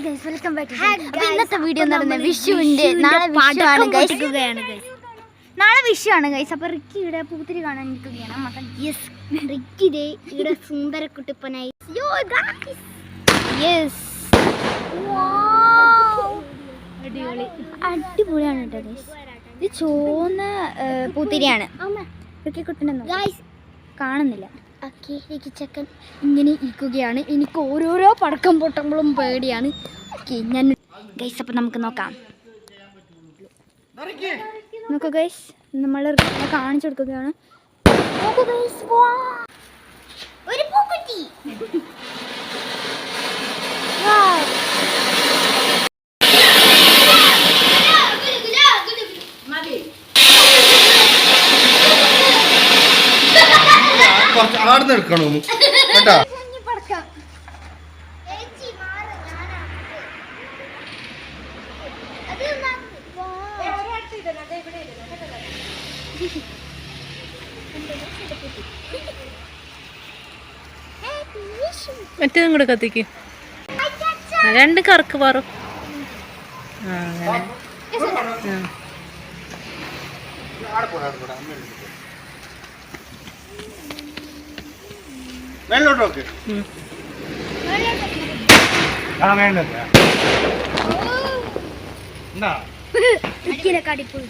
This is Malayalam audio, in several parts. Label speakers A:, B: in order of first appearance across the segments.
A: Hi guys welcome back
B: Hi
A: അപ്പൊ
B: guys,
A: ഇന്നത്തെ വീഡിയോ നടന്ന വിഷുവിന്റെ നാളെ
B: വിഷുവാണ്
A: ഗൈസ്. നാളെ വിഷുവാണ് ഗൈസ് അപ്പോൾ റിക്കി ഇവിടെ പൂത്തിരി കാണാൻ നിൽക്കുകയാണ്. മകൻ
B: യെസ് റിക്കിതേ ഇവിടെ സുന്ദര കുട്ടിപ്പനായി.
A: യെസ്
B: അടിപൊളി.
A: അടിപൊളിയാണ് കേട്ടോ ഗൈസ് ഇത് ചോന്ന പൂത്തിരിയാണ്. റിക്കി കുട്ടനെന്നോ
B: ഗൈസ്
A: കാണുന്നില്ല.
B: ഓക്കെ റിക്കി
A: ഇങ്ങനെ ഇരിക്കുകയാണ്. എനിക്ക് ഓരോരോ പടക്കം പൊട്ടുമ്പോഴും പേടിയാണ്. ഓക്കെ ഞാൻ ഗൈസ് അപ്പം നമുക്ക് നോക്കാം. നോക്കൂ ഗൈസ് നമ്മൾ കാണിച്ചു കൊടുക്കുകയാണ്. നോക്കൂ ഗൈസ്
B: ഒരു പൂക്കുറ്റി
C: കുറച്ച് ആടുന്ന് എടുക്കണം. കേട്ടാ?
D: മറ്റേതും കൂടെ കത്തിക്ക്. രണ്ട് കറക്ക് പാറും. ആ അങ്ങനെ. ആ.
C: മേലോട്ട് നോക്ക്. ആ എന്നാ
B: റിക്കിനെ കടിപ്പൊടി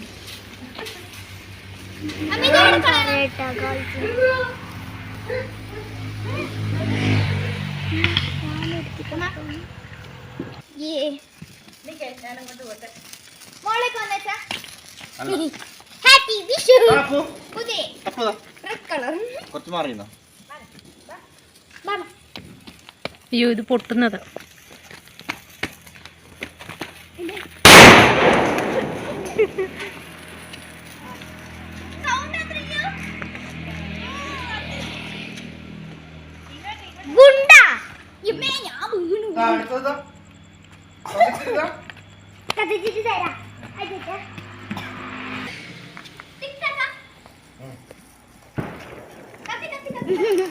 B: ഹാപ്പി വിഷു.
C: അപ്പു
B: പുതിയ.
C: അപ്പു ദാ. കുറച്ച് മാറിയുന്നോ
D: അയ്യോ ഇത് പൊട്ടുന്നത്.
B: കത്തിച്ചിട്ട് തരാം. അതെറ്റാ കത്തി കത്തി കത്തി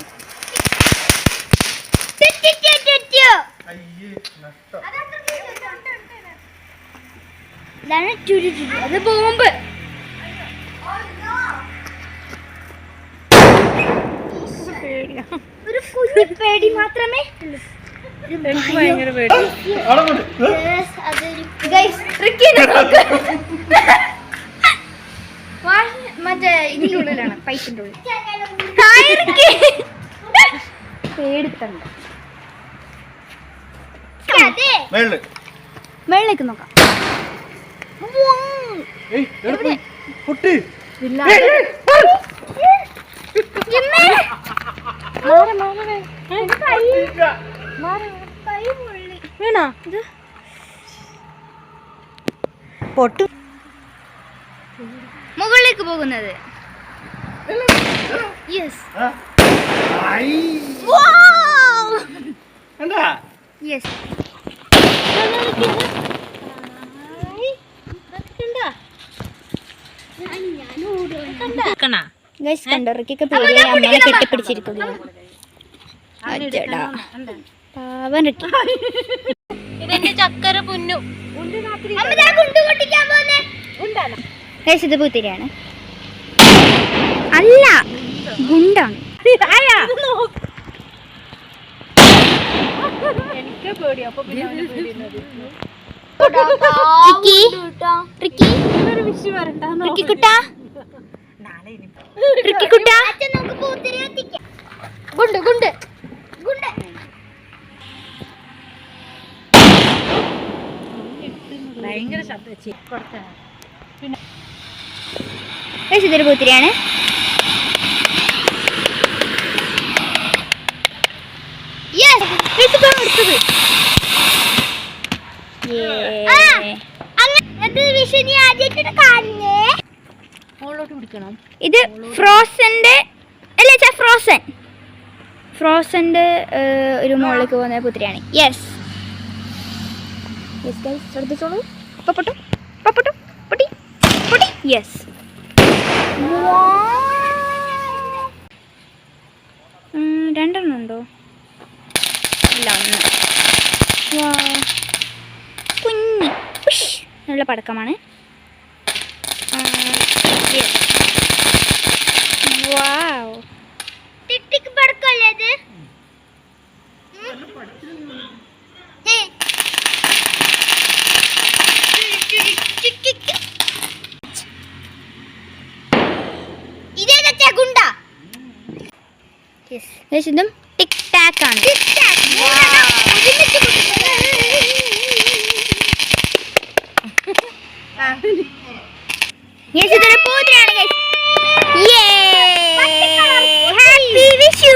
A: ഇതാണ് ചുരു ചുരു. അത് ബോംബ്.
B: ഒരു കുഞ്ഞു പേടി മാത്രമേ
D: ഭയങ്കര പേടി
A: മറ്റേ ഇതിനുള്ളിലാണ് ഉള്ളിലാണ് ഉള്ളിൽ. പേടിത്തണ്ട്
B: അതെ
C: മേളിൽ.
A: വെള്ളേക്ക് നോക്കാം.
D: വീണോ? പൊട്ടു.
A: മുകളിലേക്ക് പോകുന്നത്. യെസ്? യെസ് ഗൈസ് പേടിയായി. അമ്മേനെ കെട്ടിപ്പിടിച്ചിരിക്കുകയാണ് പാവൻ റിക്കി
D: ഇതെന്റെ ചക്കര പുന്നു.
A: ഗൈസ് ഇത് പൂത്തിരിയാണ്. അല്ല ഗുണ്ടാണ്.
D: എനിക്ക് പേടി അപ്പൊ പിന്നെ അവന് പേടിയുന്നത്
A: റിക്കി റിക്കി
D: വിഷു വരണ്ട
A: റിക്കി കുട്ടാ. റിക്കി കുട്ടാ. ഗുണ്ട് ഗുണ്ട്. ഗുണ്ട്.
D: ഭയങ്കര ശബ്ദം. കൊടുത്ത.
A: ഗൈസ് ഇതൊരു പൂത്തിരിയാണ് യെസ് ഗൈസ് ഇപ്പൊ എടുത്തത്
D: പിടിക്കണം
A: ഇത് ഫ്രോസന്റെ അല്ല ചാ ഫ്രോസൻ. ഫ്രോസന്റെ ഒരു മുകളിലേക്ക് പോകുന്ന പുത്രിയാണ്. യെസ് യെസ് ഗൈസ് ശ്രദ്ധിച്ചോളൂ. പപ്പട്ടു പപ്പട്ടു പൊട്ടും. പൊട്ടി. യെസ് രണ്ടെണ്ണം ഉണ്ടോ? ഇല്ല ഒന്ന്. കുഞ്ഞ്.
B: നല്ല പടക്കമാണ്. വാവ്
A: ഗുണ്ട. ഇതും ടിക്
B: ടാക്ക് ആണ്. പൂതിയാണ് ഹാപ്പി വിഷു